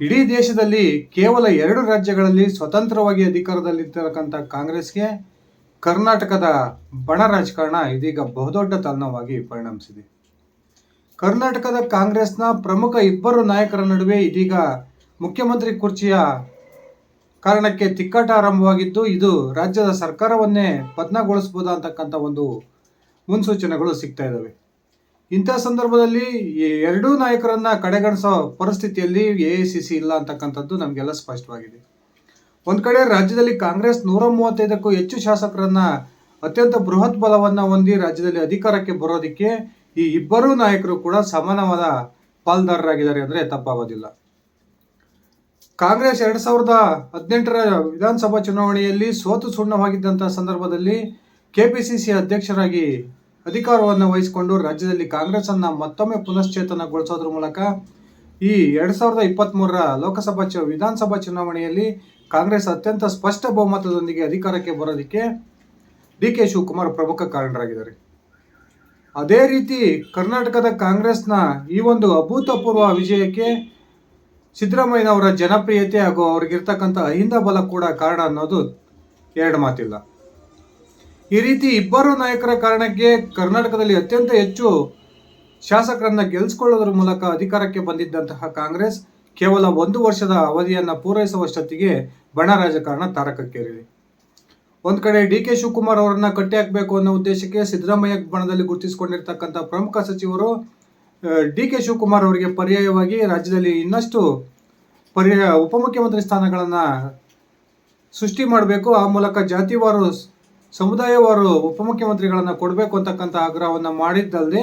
ಇಡೀ ದೇಶದಲ್ಲಿ ಕೇವಲ ಎರಡು ರಾಜ್ಯಗಳಲ್ಲಿ ಸ್ವತಂತ್ರವಾಗಿ ಅಧಿಕಾರದಲ್ಲಿರ್ತಕ್ಕಂಥ ಕಾಂಗ್ರೆಸ್ಗೆ ಕರ್ನಾಟಕದ ಬಣ ರಾಜಕಾರಣ ಇದೀಗ ಬಹುದೊಡ್ಡ ತಲೆನೋವಾಗಿ ಪರಿಣಮಿಸಿದೆ. ಕರ್ನಾಟಕದ ಕಾಂಗ್ರೆಸ್ನ ಪ್ರಮುಖ ಇಬ್ಬರು ನಾಯಕರ ನಡುವೆ ಇದೀಗ ಮುಖ್ಯಮಂತ್ರಿ ಕುರ್ಚಿಯ ಕಾರಣಕ್ಕೆ ತಿಕ್ಕಾಟ ಆರಂಭವಾಗಿದ್ದು, ಇದು ರಾಜ್ಯದ ಸರ್ಕಾರವನ್ನೇ ಪತನಗೊಳಿಸಬಹುದಾ ಅಂತಕ್ಕಂಥ ಒಂದು ಮುನ್ಸೂಚನೆಗಳು ಸಿಗ್ತಾ ಇದ್ದಾವೆ. ಇಂಥ ಸಂದರ್ಭದಲ್ಲಿ ಈ ಎರಡೂ ನಾಯಕರನ್ನ ಕಡೆಗಣಿಸೋ ಪರಿಸ್ಥಿತಿಯಲ್ಲಿ ಎ ಐ ಸಿ ಸಿ ಇಲ್ಲ ಅಂತಕ್ಕಂಥದ್ದು ನಮಗೆಲ್ಲ ಸ್ಪಷ್ಟವಾಗಿದೆ. ಒಂದು ಕಡೆ ರಾಜ್ಯದಲ್ಲಿ ಕಾಂಗ್ರೆಸ್ ನೂರ ಮೂವತ್ತೈದಕ್ಕೂ ಹೆಚ್ಚು ಶಾಸಕರನ್ನ ಅತ್ಯಂತ ಬೃಹತ್ ಬಲವನ್ನು ಹೊಂದಿ ರಾಜ್ಯದಲ್ಲಿ ಅಧಿಕಾರಕ್ಕೆ ಬರೋದಕ್ಕೆ ಈ ಇಬ್ಬರೂ ನಾಯಕರು ಕೂಡ ಸಮಾನವಾದ ಪಾಲ್ದಾರರಾಗಿದ್ದಾರೆ ಅಂದರೆ ತಪ್ಪಾಗೋದಿಲ್ಲ. ಕಾಂಗ್ರೆಸ್ ಎರಡು ಸಾವಿರದ ಹದಿನೆಂಟರ ವಿಧಾನಸಭಾ ಚುನಾವಣೆಯಲ್ಲಿ ಸೋತು ಸುಣ್ಣವಾಗಿದ್ದಂಥ ಸಂದರ್ಭದಲ್ಲಿ ಕೆಪಿಸಿಸಿ ಅಧ್ಯಕ್ಷರಾಗಿ ಅಧಿಕಾರವನ್ನು ವಹಿಸಿಕೊಂಡು ರಾಜ್ಯದಲ್ಲಿ ಕಾಂಗ್ರೆಸ್ ಅನ್ನ ಮತ್ತೊಮ್ಮೆ ಪುನಶ್ಚೇತನಗೊಳಿಸೋದ್ರ ಮೂಲಕ ಈ ಎರಡ್ ಸಾವಿರದ ಇಪ್ಪತ್ತ್ಮೂರರ ಲೋಕಸಭಾ ಚು, ವಿಧಾನಸಭಾ ಚುನಾವಣೆಯಲ್ಲಿ ಕಾಂಗ್ರೆಸ್ ಅತ್ಯಂತ ಸ್ಪಷ್ಟ ಬಹುಮತದೊಂದಿಗೆ ಅಧಿಕಾರಕ್ಕೆ ಬರೋದಕ್ಕೆ ಡಿ ಕೆ ಶಿವಕುಮಾರ್ ಪ್ರಮುಖ ಕಾರಣರಾಗಿದ್ದಾರೆ. ಅದೇ ರೀತಿ ಕರ್ನಾಟಕದ ಕಾಂಗ್ರೆಸ್ನ ಈ ಒಂದು ಅಭೂತಪೂರ್ವ ವಿಜಯಕ್ಕೆ ಸಿದ್ದರಾಮಯ್ಯನವರ ಜನಪ್ರಿಯತೆ ಹಾಗೂ ಅವ್ರಿಗಿರ್ತಕ್ಕಂಥ ಅಹಿಂದ ಬಲ ಕೂಡ ಕಾರಣ ಅನ್ನೋದು ಎರಡು ಮಾತಿಲ್ಲ. ಈ ರೀತಿ ಇಬ್ಬರು ನಾಯಕರ ಕಾರಣಕ್ಕೆ ಕರ್ನಾಟಕದಲ್ಲಿ ಅತ್ಯಂತ ಹೆಚ್ಚು ಶಾಸಕರನ್ನ ಗೆಲ್ಲಿಸ್ಕೊಳ್ಳೋದ್ರ ಮೂಲಕ ಅಧಿಕಾರಕ್ಕೆ ಬಂದಿದ್ದಂತಹ ಕಾಂಗ್ರೆಸ್ ಕೇವಲ ಒಂದು ವರ್ಷದ ಅವಧಿಯನ್ನ ಪೂರೈಸುವಷ್ಟೊತ್ತಿಗೆ ಬಣ ರಾಜಕಾರಣ ತಾರಕಕ್ಕೇರಿದೆ. ಒಂದ್ ಕಡೆ ಡಿ ಕೆ ಶಿವಕುಮಾರ್ ಅವರನ್ನ ಕಟ್ಟಿ ಹಾಕಬೇಕು ಅನ್ನೋ ಉದ್ದೇಶಕ್ಕೆ ಸಿದ್ದರಾಮಯ್ಯ ಬಣದಲ್ಲಿ ಗುರುತಿಸಿಕೊಂಡಿರ್ತಕ್ಕಂಥ ಪ್ರಮುಖ ಸಚಿವರು ಡಿ ಕೆ ಶಿವಕುಮಾರ್ ಅವರಿಗೆ ಪರ್ಯಾಯವಾಗಿ ರಾಜ್ಯದಲ್ಲಿ ಇನ್ನಷ್ಟು ಪರ್ಯಾಯ ಉಪಮುಖ್ಯಮಂತ್ರಿ ಸ್ಥಾನಗಳನ್ನು ಸೃಷ್ಟಿ ಮಾಡಬೇಕು. ಆ ಮೂಲಕ ಜಾತಿವಾರು ಸಮುದಾಯವಾರು ಉಪಮುಖ್ಯಮಂತ್ರಿಗಳನ್ನು ಕೊಡಬೇಕು ಅಂತಕ್ಕಂಥ ಆಗ್ರಹವನ್ನು ಮಾಡಿದ್ದಲ್ಲದೆ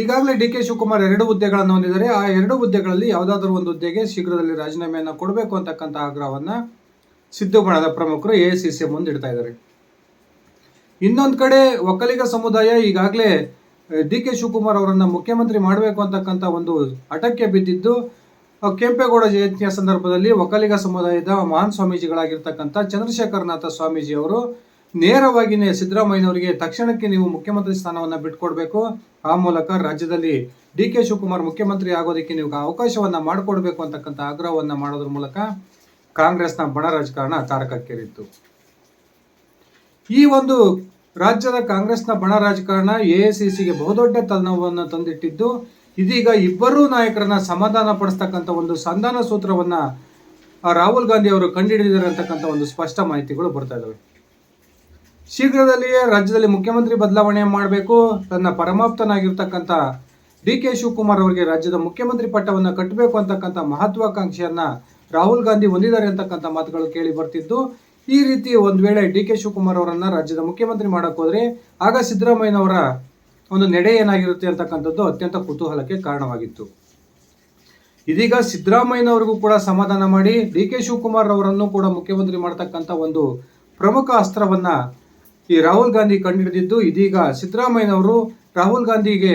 ಈಗಾಗಲೇ ಡಿ ಕೆ ಶಿವಕುಮಾರ್ ಎರಡು ಹುದ್ದೆಗಳನ್ನು ಹೊಂದಿದ್ದಾರೆ. ಆ ಎರಡು ಹುದ್ದೆಗಳಲ್ಲಿ ಯಾವುದಾದ್ರೂ ಒಂದು ಹುದ್ದೆಗೆ ಶೀಘ್ರದಲ್ಲಿ ರಾಜೀನಾಮೆಯನ್ನು ಕೊಡಬೇಕು ಅಂತಕ್ಕಂಥ ಆಗ್ರಹವನ್ನು ಸಿದ್ದು ಬಣದ ಪ್ರಮುಖರು ಎ ಸಿ ಸಿ ಮುಂದಿಡ್ತಾ ಇದ್ದಾರೆ. ಇನ್ನೊಂದು ಕಡೆ ಒಕ್ಕಲಿಗ ಸಮುದಾಯ ಈಗಾಗಲೇ ಡಿ ಕೆ ಶಿವಕುಮಾರ್ ಅವರನ್ನು ಮುಖ್ಯಮಂತ್ರಿ ಮಾಡಬೇಕು ಅಂತಕ್ಕಂಥ ಒಂದು ಹಠಕ್ಕೆ ಬಿದ್ದಿದ್ದು ಕೆಂಪೇಗೌಡ ಜಯಂತಿಯ ಸಂದರ್ಭದಲ್ಲಿ ಒಕ್ಕಲಿಗ ಸಮುದಾಯದ ಮಹಾನ್ ಸ್ವಾಮೀಜಿಗಳಾಗಿರ್ತಕ್ಕಂಥ ಚಂದ್ರಶೇಖರನಾಥ ಸ್ವಾಮೀಜಿ ಅವರು ನೇರವಾಗಿಯೇ ಸಿದ್ದರಾಮಯ್ಯನವರಿಗೆ ತಕ್ಷಣಕ್ಕೆ ನೀವು ಮುಖ್ಯಮಂತ್ರಿ ಸ್ಥಾನವನ್ನು ಬಿಟ್ಕೊಡ್ಬೇಕು. ಆ ಮೂಲಕ ರಾಜ್ಯದಲ್ಲಿ ಡಿ ಕೆ ಶಿವಕುಮಾರ್ ಮುಖ್ಯಮಂತ್ರಿ ಆಗೋದಕ್ಕೆ ನೀವು ಅವಕಾಶವನ್ನ ಮಾಡಿಕೊಡ್ಬೇಕು ಅಂತಕ್ಕಂಥ ಆಗ್ರಹವನ್ನ ಮಾಡೋದ್ರ ಮೂಲಕ ಕಾಂಗ್ರೆಸ್ನ ಬಣ ರಾಜಕಾರಣ ತಾರಕಕ್ಕೇರಿತ್ತು. ಈ ಒಂದು ರಾಜ್ಯದ ಕಾಂಗ್ರೆಸ್ನ ಬಣ ರಾಜಕಾರಣ ಎಐಸಿಸಿಗೆ ಬಹುದೊಡ್ಡ ತನ್ನವನ್ನು ತಂದಿಟ್ಟಿದ್ದು, ಇದೀಗ ಇಬ್ಬರೂ ನಾಯಕರನ್ನ ಸಮಾಧಾನ ಪಡಿಸ್ತಕ್ಕಂಥ ಒಂದು ಸಂಧಾನ ಸೂತ್ರವನ್ನ ರಾಹುಲ್ ಗಾಂಧಿ ಅವರು ಕಂಡುಹಿಡಿದಿದ್ದಾರೆ ಅಂತಕ್ಕಂಥ ಒಂದು ಸ್ಪಷ್ಟ ಮಾಹಿತಿಗಳು ಬರ್ತಾ ಇದಾವೆ. ಶೀಘ್ರದಲ್ಲಿಯೇ ರಾಜ್ಯದಲ್ಲಿ ಮುಖ್ಯಮಂತ್ರಿ ಬದಲಾವಣೆ ಮಾಡಬೇಕು. ತನ್ನ ಪರಮಾಪ್ತನಾಗಿರ್ತಕ್ಕಂಥ ಡಿ ಕೆ ಶಿವಕುಮಾರ್ ಅವರಿಗೆ ರಾಜ್ಯದ ಮುಖ್ಯಮಂತ್ರಿ ಪಟ್ಟವನ್ನು ಕಟ್ಟಬೇಕು ಅಂತಕ್ಕಂಥ ಮಹತ್ವಾಕಾಂಕ್ಷೆಯನ್ನ ರಾಹುಲ್ ಗಾಂಧಿ ಹೊಂದಿದ್ದಾರೆ ಅಂತಕ್ಕಂಥ ಮಾತುಗಳು ಕೇಳಿ ಬರ್ತಿದ್ದು. ಈ ರೀತಿ ಒಂದು ವೇಳೆ ಡಿ ಕೆ ಶಿವಕುಮಾರ್ ಅವರನ್ನು ರಾಜ್ಯದ ಮುಖ್ಯಮಂತ್ರಿ ಮಾಡೋಕ್ಕೋದ್ರೆ ಆಗ ಸಿದ್ದರಾಮಯ್ಯನವರ ಒಂದು ನಡೆ ಏನಾಗಿರುತ್ತೆ ಅಂತಕ್ಕಂಥದ್ದು ಅತ್ಯಂತ ಕುತೂಹಲಕ್ಕೆ ಕಾರಣವಾಗಿತ್ತು. ಇದೀಗ ಸಿದ್ದರಾಮಯ್ಯನವರಿಗೂ ಕೂಡ ಸಮಾಧಾನ ಮಾಡಿ ಡಿ ಕೆ ಶಿವಕುಮಾರ್ ಅವರನ್ನು ಕೂಡ ಮುಖ್ಯಮಂತ್ರಿ ಮಾಡತಕ್ಕಂಥ ಒಂದು ಪ್ರಮುಖ ಅಸ್ತ್ರವನ್ನ ಈ ರಾಹುಲ್ ಗಾಂಧಿ ಕಂಡುಹಿಡಿದಿದ್ದು ಇದೀಗ ಸಿದ್ದರಾಮಯ್ಯನವರು ರಾಹುಲ್ ಗಾಂಧಿಗೆ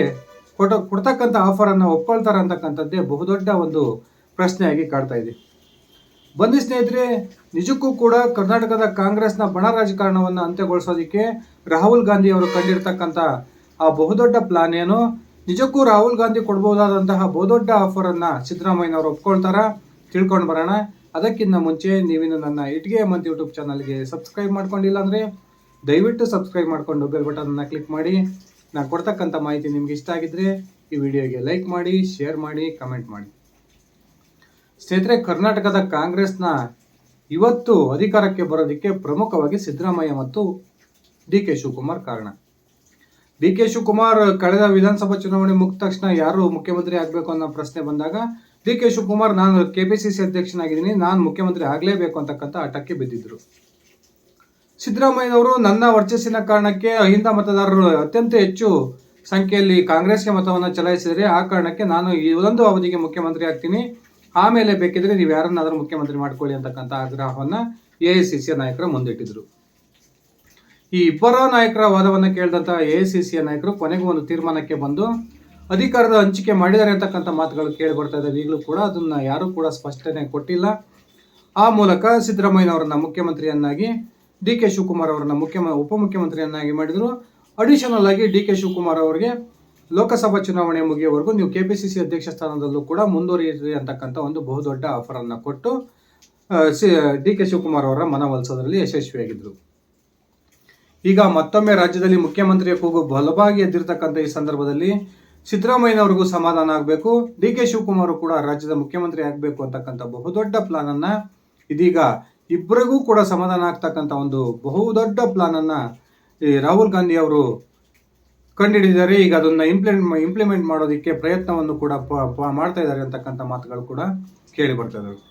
ಕೊಟ್ಟ ಕೊಡ್ತಕ್ಕಂಥ ಆಫರ್ ಅನ್ನ ಒಪ್ಕೊಳ್ತಾರೆ ಅಂತಕ್ಕಂಥದ್ದೇ ಬಹುದೊಡ್ಡ ಒಂದು ಪ್ರಶ್ನೆಯಾಗಿ ಕಾಡ್ತಾ ಇದೆ. ಬನ್ನಿ ಸ್ನೇಹಿತರೆ, ನಿಜಕ್ಕೂ ಕೂಡ ಕರ್ನಾಟಕದ ಕಾಂಗ್ರೆಸ್ನ ಬಣ ರಾಜಕಾರಣವನ್ನು ಅಂತ್ಯಗೊಳಿಸೋದಕ್ಕೆ ರಾಹುಲ್ ಗಾಂಧಿ ಅವರು ಕಂಡಿರ್ತಕ್ಕಂಥ ಆ ಬಹುದೊಡ್ಡ ಪ್ಲಾನ್ ಏನು? ನಿಜಕ್ಕೂ ರಾಹುಲ್ ಗಾಂಧಿ ಕೊಡಬಹುದಾದಂತಹ ಬಹುದೊಡ್ಡ ಆಫರ್ ಅನ್ನ ಸಿದ್ದರಾಮಯ್ಯನವರು ಒಪ್ಕೊಳ್ತಾರ? ತಿಳ್ಕೊಂಡು ಬರೋಣ. ಅದಕ್ಕಿಂತ ಮುಂಚೆ ನೀವಿನ್ನು ನನ್ನ ಇಟ್ಗೆ ಮಂತ್ ಯೂಟ್ಯೂಬ್ ಚಾನಲ್ಗೆ ಸಬ್ಸ್ಕ್ರೈಬ್ ಮಾಡ್ಕೊಂಡಿಲ್ಲ ಅಂದ್ರೆ ದಯವಿಟ್ಟು ಸಬ್ಸ್ಕ್ರೈಬ್ ಮಾಡ್ಕೊಂಡು ಬೆಲ್ ಬಟನ್ ಅನ್ನ ಕ್ಲಿಕ್ ಮಾಡಿ. ನಾನು ಕೊಡ್ತಕ್ಕಂಥ ಮಾಹಿತಿ ನಿಮ್ಗೆ ಇಷ್ಟ ಆಗಿದ್ರೆ ಈ ವಿಡಿಯೋಗೆ ಲೈಕ್ ಮಾಡಿ ಶೇರ್ ಮಾಡಿ ಕಮೆಂಟ್ ಮಾಡಿ. ಸ್ನೇಹಿತರೆ, ಕರ್ನಾಟಕದ ಕಾಂಗ್ರೆಸ್ನ ಇವತ್ತು ಅಧಿಕಾರಕ್ಕೆ ಬರೋದಕ್ಕೆ ಪ್ರಮುಖವಾಗಿ ಸಿದ್ದರಾಮಯ್ಯ ಮತ್ತು ಡಿ ಕೆ ಶಿವಕುಮಾರ್ ಕಾರಣ. ಡಿ ಕೆ ಶಿವಕುಮಾರ್ ಕಳೆದ ವಿಧಾನಸಭಾ ಚುನಾವಣೆ ಮುಗಿದ ತಕ್ಷಣ ಯಾರು ಮುಖ್ಯಮಂತ್ರಿ ಆಗಬೇಕು ಅನ್ನೋ ಪ್ರಶ್ನೆ ಬಂದಾಗ, ಡಿ ಕೆ ಶಿವಕುಮಾರ್, ನಾನು ಕೆಪಿಸಿಸಿ ಅಧ್ಯಕ್ಷನಾಗಿದ್ದೀನಿ, ನಾನು ಮುಖ್ಯಮಂತ್ರಿ ಆಗಲೇಬೇಕು ಅಂತಕ್ಕಂಥ ಹಠಕ್ಕೆ ಬಿದ್ದಿದ್ರು. ಸಿದ್ದರಾಮಯ್ಯನವರು ನನ್ನ ವರ್ಚಸ್ಸಿನ ಕಾರಣಕ್ಕೆ ಅಹಿಂದ ಮತದಾರರು ಅತ್ಯಂತ ಹೆಚ್ಚು ಸಂಖ್ಯೆಯಲ್ಲಿ ಕಾಂಗ್ರೆಸ್ಗೆ ಮತವನ್ನು ಚಲಾಯಿಸಿದರೆ ಆ ಕಾರಣಕ್ಕೆ ನಾನು ಈ ಒಂದು ಅವಧಿಗೆ ಮುಖ್ಯಮಂತ್ರಿ ಆಗ್ತೀನಿ. ಆಮೇಲೆ ಬೇಕಿದ್ರೆ ನೀವು ಯಾರನ್ನಾದರೂ ಮುಖ್ಯಮಂತ್ರಿ ಮಾಡ್ಕೊಳ್ಳಿ ಅಂತಕ್ಕಂಥ ಆಗ್ರಹವನ್ನು ಎ ಐ ಸಿ ಸಿಯ ನಾಯಕರು ಮುಂದಿಟ್ಟಿದ್ರು. ಈ ಇಬ್ಬರ ನಾಯಕರ ವಾದವನ್ನು ಕೇಳಿದಂತಹ ಎ ಐ ಸಿ ಸಿಯ ನಾಯಕರು ಕೊನೆಗೂ ಒಂದು ತೀರ್ಮಾನಕ್ಕೆ ಬಂದು ಅಧಿಕಾರದ ಹಂಚಿಕೆ ಮಾಡಿದ್ದಾರೆ ಅಂತಕ್ಕಂಥ ಮಾತುಗಳು ಕೇಳಿ ಬರ್ತಾ ಈಗಲೂ ಕೂಡ ಅದನ್ನು ಯಾರೂ ಕೂಡ ಸ್ಪಷ್ಟನೆ ಕೊಟ್ಟಿಲ್ಲ. ಆ ಮೂಲಕ ಸಿದ್ದರಾಮಯ್ಯನವರನ್ನ ಮುಖ್ಯಮಂತ್ರಿಯನ್ನಾಗಿ ಡಿ ಕೆ ಶಿವಕುಮಾರ್ ಅವರನ್ನ ಮುಖ್ಯ ಉಪಮುಖ್ಯಮಂತ್ರಿಯನ್ನಾಗಿ ಮಾಡಿದ್ರು. ಅಡಿಷನಲ್ ಆಗಿ ಡಿ ಕೆ ಶಿವಕುಮಾರ್ ಅವರಿಗೆ ಲೋಕಸಭಾ ಚುನಾವಣೆ ಮುಗಿಯುವವರೆಗೂ ನೀವು ಕೆ ಪಿ ಸಿ ಸಿ ಅಧ್ಯಕ್ಷ ಸ್ಥಾನದಲ್ಲೂ ಕೂಡ ಮುಂದುವರಿಯಿರಿ ಅಂತಕ್ಕಂಥ ಒಂದು ಬಹುದೊಡ್ಡ ಆಫರನ್ನು ಕೊಟ್ಟು ಡಿ ಕೆ ಶಿವಕುಮಾರ್ ಅವರ ಮನವೊಲಿಸೋದ್ರಲ್ಲಿ ಯಶಸ್ವಿಯಾಗಿದ್ದರು ಈಗ ಮತ್ತೊಮ್ಮೆ ರಾಜ್ಯದಲ್ಲಿ ಮುಖ್ಯಮಂತ್ರಿಯ ಕೂಗು ಬಲವಾಗಿ ಎದ್ದಿರ್ತಕ್ಕಂಥ ಈ ಸಂದರ್ಭದಲ್ಲಿ ಸಿದ್ದರಾಮಯ್ಯನವರಿಗೂ ಸಮಾಧಾನ ಆಗಬೇಕು. ಡಿ ಕೆ ಶಿವಕುಮಾರ್ ಕೂಡ ರಾಜ್ಯದ ಮುಖ್ಯಮಂತ್ರಿ ಆಗಬೇಕು ಅಂತಕ್ಕಂಥ ಬಹುದೊಡ್ಡ ಪ್ಲಾನ್ ಅನ್ನ ಇದೀಗ ಇಬ್ಬರಿಗೂ ಕೂಡ ಸಮಾಧಾನ ಆಗ್ತಕ್ಕಂಥ ಒಂದು ಬಹುದೊಡ್ಡ ಪ್ಲಾನ್ ಅನ್ನ ಈ ರಾಹುಲ್ ಗಾಂಧಿ ಅವರು ಕಂಡುಹಿಡಿದಿದ್ದಾರೆ ಈಗ ಅದನ್ನ ಇಂಪ್ಲಿಮೆಂಟ್ ಇಂಪ್ಲಿಮೆಂಟ್ ಮಾಡೋದಕ್ಕೆ ಪ್ರಯತ್ನವನ್ನು ಕೂಡ ಮಾಡ್ತಾ ಇದ್ದಾರೆ ಅಂತಕ್ಕಂಥ ಮಾತುಗಳು ಕೂಡ ಕೇಳಿ ಬರ್ತಾ ಹಾಗಾದರೆ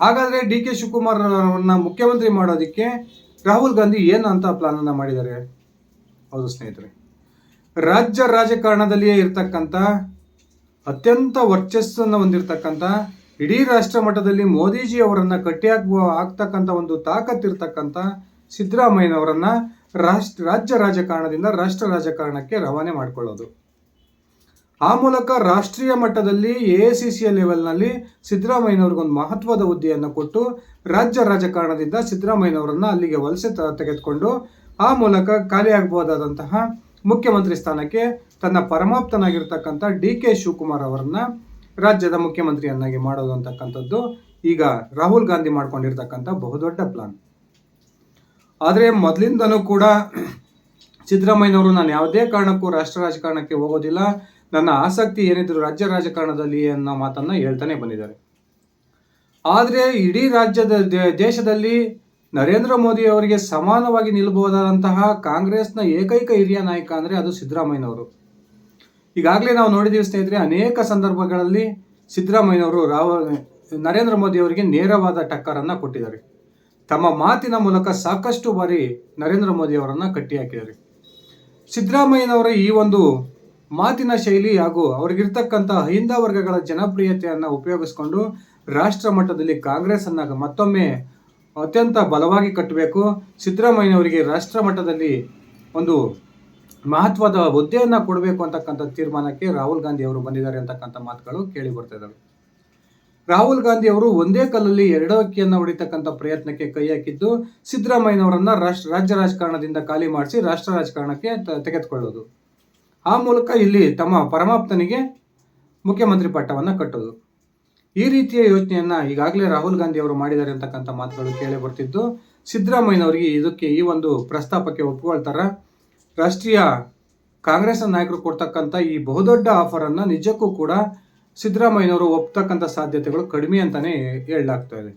ಹಾಗಾದ್ರೆ ಡಿ ಕೆ ಶಿವಕುಮಾರ್ ಅವರನ್ನ ಮುಖ್ಯಮಂತ್ರಿ ಮಾಡೋದಕ್ಕೆ ರಾಹುಲ್ ಗಾಂಧಿ ಏನು ಅಂತ ಪ್ಲಾನ್ ಅನ್ನ ಮಾಡಿದ್ದಾರೆ? ಹೌದು ಸ್ನೇಹಿತರೆ, ರಾಜ್ಯ ರಾಜಕಾರಣದಲ್ಲಿಯೇ ಇರ್ತಕ್ಕಂಥ ಅತ್ಯಂತ ವರ್ಚಸ್ಸನ್ನು ಹೊಂದಿರತಕ್ಕಂಥ ಇಡೀ ರಾಷ್ಟ್ರ ಮಟ್ಟದಲ್ಲಿ ಮೋದಿಜಿ ಅವರನ್ನು ಕಟ್ಟಿ ಹಾಕುವ ಆಗ್ತಕ್ಕಂಥ ಒಂದು ತಾಕತ್ತಿರ್ತಕ್ಕಂಥ ಸಿದ್ದರಾಮಯ್ಯನವರನ್ನು ರಾಷ್ಟ್ರ, ರಾಜ್ಯ ರಾಜಕಾರಣದಿಂದ ರಾಷ್ಟ್ರ ರಾಜಕಾರಣಕ್ಕೆ ರವಾನೆ ಮಾಡಿಕೊಳ್ಳೋದು. ಆ ಮೂಲಕ ರಾಷ್ಟ್ರೀಯ ಮಟ್ಟದಲ್ಲಿ ಎ ಐ ಸಿ ಸಿ ಲೆವೆಲ್ನಲ್ಲಿ ಸಿದ್ದರಾಮಯ್ಯನವ್ರಿಗೊಂದು ಮಹತ್ವದ ಹುದ್ದೆಯನ್ನು ಕೊಟ್ಟು ರಾಜ್ಯ ರಾಜಕಾರಣದಿಂದ ಸಿದ್ದರಾಮಯ್ಯನವರನ್ನು ಅಲ್ಲಿಗೆ ವಲಸೆ ತೆಗೆದುಕೊಂಡು ಆ ಮೂಲಕ ಖಾಲಿಯಾಗಬಹುದಾದಂತಹ ಮುಖ್ಯಮಂತ್ರಿ ಸ್ಥಾನಕ್ಕೆ ತನ್ನ ಪರಮಾಪ್ತನಾಗಿರ್ತಕ್ಕಂಥ ಡಿ ಕೆ ಶಿವಕುಮಾರ್ ಅವರನ್ನ ರಾಜ್ಯದ ಮುಖ್ಯಮಂತ್ರಿಯನ್ನಾಗಿ ಮಾಡೋದು ಅಂತಕ್ಕಂಥದ್ದು ಈಗ ರಾಹುಲ್ ಗಾಂಧಿ ಮಾಡ್ಕೊಂಡಿರ್ತಕ್ಕಂಥ ಬಹುದೊಡ್ಡ ಪ್ಲಾನ್ ಆದರೆ ಮೊದಲಿಂದನೂ ಕೂಡ ಸಿದ್ದರಾಮಯ್ಯನವರು ನಾನು ಯಾವುದೇ ಕಾರಣಕ್ಕೂ ರಾಷ್ಟ್ರ ರಾಜಕಾರಣಕ್ಕೆ ಹೋಗೋದಿಲ್ಲ. ನನ್ನ ಆಸಕ್ತಿ ಏನಿದ್ರು ರಾಜ್ಯ ರಾಜಕಾರಣದಲ್ಲಿ ಅನ್ನೋ ಮಾತನ್ನ ಹೇಳ್ತಾನೆ ಬಂದಿದ್ದಾರೆ. ಆದರೆ ಇಡೀ ರಾಜ್ಯದ ದೇಶದಲ್ಲಿ ನರೇಂದ್ರ ಮೋದಿ ಅವರಿಗೆ ಸಮಾನವಾಗಿ ನಿಲ್ಲಬಹುದಾದಂತಹ ಕಾಂಗ್ರೆಸ್ನ ಏಕೈಕ ಹಿರಿಯ ನಾಯಕ ಅಂದರೆ ಅದು ಸಿದ್ದರಾಮಯ್ಯನವರು. ಈಗಾಗಲೇ ನಾವು ನೋಡಿದ್ದೀವಿ ಸ್ನೇಹಿತರೆ, ಅನೇಕ ಸಂದರ್ಭಗಳಲ್ಲಿ ಸಿದ್ದರಾಮಯ್ಯನವರು ರಾವ್, ನರೇಂದ್ರ ಮೋದಿ ಅವರಿಗೆ ನೇರವಾದ ಟಕ್ಕರನ್ನು ಕೊಟ್ಟಿದ್ದಾರೆ. ತಮ್ಮ ಮಾತಿನ ಮೂಲಕ ಸಾಕಷ್ಟು ಬಾರಿ ನರೇಂದ್ರ ಮೋದಿ ಕಟ್ಟಿ ಹಾಕಿದ್ದಾರೆ. ಸಿದ್ದರಾಮಯ್ಯನವರ ಈ ಒಂದು ಮಾತಿನ ಶೈಲಿ ಹಾಗೂ ಅವ್ರಿಗಿರ್ತಕ್ಕಂಥ ಹಿಂದ ವರ್ಗಗಳ ಜನಪ್ರಿಯತೆಯನ್ನು ಉಪಯೋಗಿಸಿಕೊಂಡು ರಾಷ್ಟ್ರ ಮಟ್ಟದಲ್ಲಿ ಕಾಂಗ್ರೆಸ್ ಅನ್ನ ಮತ್ತೊಮ್ಮೆ ಅತ್ಯಂತ ಬಲವಾಗಿ ಕಟ್ಟಬೇಕು. ಸಿದ್ದರಾಮಯ್ಯನವರಿಗೆ ರಾಷ್ಟ್ರ ಮಟ್ಟದಲ್ಲಿ ಒಂದು ಮಹತ್ವದ ಹುದ್ದೆಯನ್ನು ಕೊಡಬೇಕು ಅಂತಕ್ಕಂಥ ತೀರ್ಮಾನಕ್ಕೆ ರಾಹುಲ್ ಗಾಂಧಿ ಅವರು ಬಂದಿದ್ದಾರೆ ಅಂತಕ್ಕಂಥ ಮಾತುಗಳು ಕೇಳಿ ಬರ್ತಾ ರಾಹುಲ್ ಗಾಂಧಿ ಅವರು ಒಂದೇ ಕಲ್ಲಲ್ಲಿ ಎರಡು ಅಕ್ಕಿಯನ್ನು ಹೊಡಿತಕ್ಕಂಥ ಪ್ರಯತ್ನಕ್ಕೆ ಕೈ ಹಾಕಿದ್ದು ಸಿದ್ದರಾಮಯ್ಯನವರನ್ನ ರಾಷ್ಟ್ರ ರಾಜ್ಯ ರಾಜಕಾರಣದಿಂದ ಖಾಲಿ ಮಾಡಿಸಿ ರಾಷ್ಟ್ರ ರಾಜಕಾರಣಕ್ಕೆ ತೆಗೆದುಕೊಳ್ಳೋದು. ಆ ಮೂಲಕ ಇಲ್ಲಿ ತಮ್ಮ ಪರಮಾಪ್ತನಿಗೆ ಮುಖ್ಯಮಂತ್ರಿ ಪಟ್ಟವನ್ನು ಕಟ್ಟೋದು. ಈ ರೀತಿಯ ಯೋಚನೆಯನ್ನ ಈಗಾಗಲೇ ರಾಹುಲ್ ಗಾಂಧಿ ಅವರು ಮಾಡಿದ್ದಾರೆ ಅಂತಕ್ಕಂಥ ಮಾತುಗಳು ಕೇಳಿ ಬರ್ತಿದ್ದು ಸಿದ್ದರಾಮಯ್ಯನವರಿಗೆ ಇದಕ್ಕೆ ಈ ಒಂದು ಪ್ರಸ್ತಾಪಕ್ಕೆ ಒಪ್ಕೊಳ್ತಾರ ರಾಷ್ಟ್ರೀಯ ಕಾಂಗ್ರೆಸ್ನ ನಾಯಕರು ಕೊಡ್ತಕ್ಕಂಥ ಈ ಬಹುದೊಡ್ಡ ಆಫರ್ ಅನ್ನ ನಿಜಕ್ಕೂ ಕೂಡ ಸಿದ್ದರಾಮಯ್ಯನವರು ಒಪ್ತಕ್ಕಂಥ ಸಾಧ್ಯತೆಗಳು ಕಡಿಮೆ ಅಂತಾನೆ ಹೇಳಲಾಗ್ತಾ ಇದೆ.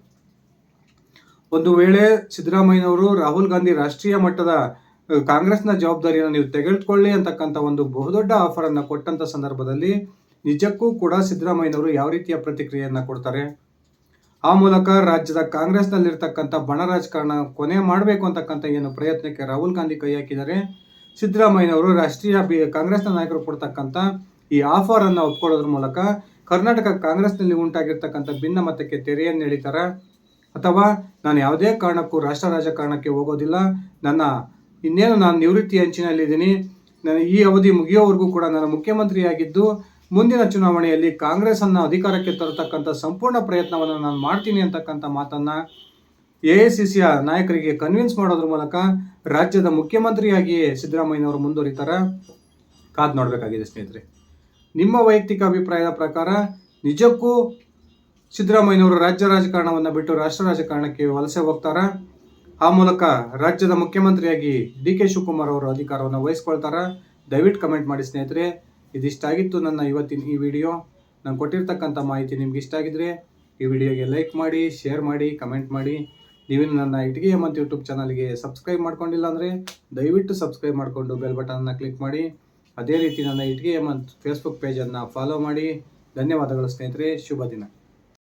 ಒಂದು ವೇಳೆ ಸಿದ್ದರಾಮಯ್ಯನವರು ರಾಹುಲ್ ಗಾಂಧಿ ರಾಷ್ಟ್ರೀಯ ಮಟ್ಟದ ಕಾಂಗ್ರೆಸ್ನ ಜವಾಬ್ದಾರಿಯನ್ನು ನೀವು ತೆಗೆದುಕೊಳ್ಳಿ ಅಂತಕ್ಕಂಥ ಒಂದು ಬಹುದೊಡ್ಡ ಆಫರ್ ಕೊಟ್ಟಂಥ ಸಂದರ್ಭದಲ್ಲಿ ನಿಜಕ್ಕೂ ಕೂಡ ಸಿದ್ದರಾಮಯ್ಯನವರು ಯಾವ ರೀತಿಯ ಪ್ರತಿಕ್ರಿಯೆಯನ್ನು ಕೊಡ್ತಾರೆ? ಆ ಮೂಲಕ ರಾಜ್ಯದ ಕಾಂಗ್ರೆಸ್ನಲ್ಲಿರ್ತಕ್ಕಂಥ ಬಣ ರಾಜಕಾರಣ ಕೊನೆ ಮಾಡಬೇಕು ಅಂತಕ್ಕಂಥ ಏನು ಪ್ರಯತ್ನಕ್ಕೆ ರಾಹುಲ್ ಗಾಂಧಿ ಕೈ ಹಾಕಿದ್ದಾರೆ? ಸಿದ್ದರಾಮಯ್ಯನವರು ರಾಷ್ಟ್ರೀಯ ಬಿ, ಕಾಂಗ್ರೆಸ್ನ ನಾಯಕರು ಕೊಡ್ತಕ್ಕಂಥ ಈ ಆಫರ್ ಅನ್ನ ಒಪ್ಕೊಳ್ಳೋದ್ರ ಮೂಲಕ ಕರ್ನಾಟಕ ಕಾಂಗ್ರೆಸ್ನಲ್ಲಿ ಉಂಟಾಗಿರ್ತಕ್ಕಂಥ ಭಿನ್ನಮತಕ್ಕೆ ತೆರೆಯನ್ನು ಎಳಿತಾರ ಅಥವಾ ನಾನು ಯಾವುದೇ ಕಾರಣಕ್ಕೂ ರಾಷ್ಟ್ರ ರಾಜಕಾರಣಕ್ಕೆ ಹೋಗೋದಿಲ್ಲ. ನನ್ನ, ಇನ್ನೇನು ನಾನು ನಿವೃತ್ತಿ ಅಂಚಿನಲ್ಲಿದ್ದೀನಿ. ನಾನು ಈ ಅವಧಿ ಮುಗಿಯೋವರೆಗೂ ಕೂಡ ನಾನು ಮುಖ್ಯಮಂತ್ರಿಯಾಗಿದ್ದು, ಮುಂದಿನ ಚುನಾವಣೆಯಲ್ಲಿ ಕಾಂಗ್ರೆಸ್ ಅನ್ನ ಅಧಿಕಾರಕ್ಕೆ ತರತಕ್ಕಂಥ ಸಂಪೂರ್ಣ ಪ್ರಯತ್ನವನ್ನು ನಾನು ಮಾಡ್ತೀನಿ ಅಂತಕ್ಕಂಥ ಮಾತನ್ನ ಎ ಐ ನಾಯಕರಿಗೆ ಕನ್ವಿನ್ಸ್ ಮಾಡೋದ್ರ ಮೂಲಕ ರಾಜ್ಯದ ಮುಖ್ಯಮಂತ್ರಿಯಾಗಿಯೇ ಸಿದ್ದರಾಮಯ್ಯನವರು ಮುಂದುವರಿತಾರ. ಕಾದ್ ನೋಡಬೇಕಾಗಿದೆ ಸ್ನೇಹಿತರೆ. ನಿಮ್ಮ ವೈಯಕ್ತಿಕ ಅಭಿಪ್ರಾಯದ ಪ್ರಕಾರ ನಿಜಕ್ಕೂ ಸಿದ್ದರಾಮಯ್ಯನವರು ರಾಜ್ಯ ರಾಜಕಾರಣವನ್ನು ಬಿಟ್ಟು ರಾಷ್ಟ್ರ ರಾಜಕಾರಣಕ್ಕೆ ವಲಸೆ ಹೋಗ್ತಾರ? ಆ ಮೂಲಕ ರಾಜ್ಯದ ಮುಖ್ಯಮಂತ್ರಿಯಾಗಿ ಡಿ ಕೆ ಶಿವಕುಮಾರ್ ಅವರು ಅಧಿಕಾರವನ್ನು ವಹಿಸ್ಕೊಳ್ತಾರ? ದಯವಿಟ್ಟು ಕಮೆಂಟ್ ಮಾಡಿ ಸ್ನೇಹಿತರೆ. ಇದಿಷ್ಟಾಗಿತ್ತು ನನ್ನ ಇವತ್ತಿನ ಈ ವಿಡಿಯೋ. ನಾನು ಕೊಟ್ಟಿರ್ತಕ್ಕಂಥ ಮಾಹಿತಿ ನಿಮ್ಗೆ ಇಷ್ಟ ಆಗಿದ್ರೆ ಈ ವಿಡಿಯೋಗೆ ಲೈಕ್ ಮಾಡಿ, ಶೇರ್ ಮಾಡಿ, ಕಮೆಂಟ್ ಮಾಡಿ. ನೀವಿನ್ನು ನನ್ನ ಇಟ್ಗೆ ಹೇಮಂತ್ ಯೂಟ್ಯೂಬ್ ಚಾನಲ್ಗೆ ಸಬ್ಸ್ಕ್ರೈಬ್ ಮಾಡ್ಕೊಂಡಿಲ್ಲ ಅಂದರೆ ದಯವಿಟ್ಟು ಸಬ್ಸ್ಕ್ರೈಬ್ ಮಾಡಿಕೊಂಡು ಬೆಲ್ ಬಟನನ್ನು ಕ್ಲಿಕ್ ಮಾಡಿ. ಅದೇ ರೀತಿ ನನ್ನ ಇಟ್ಗೆ ಮತ್ತು ಫೇಸ್ಬುಕ್ ಪೇಜನ್ನು ಫಾಲೋ ಮಾಡಿ. ಧನ್ಯವಾದಗಳು ಸ್ನೇಹಿತರೆ. ಶುಭ ದಿನ.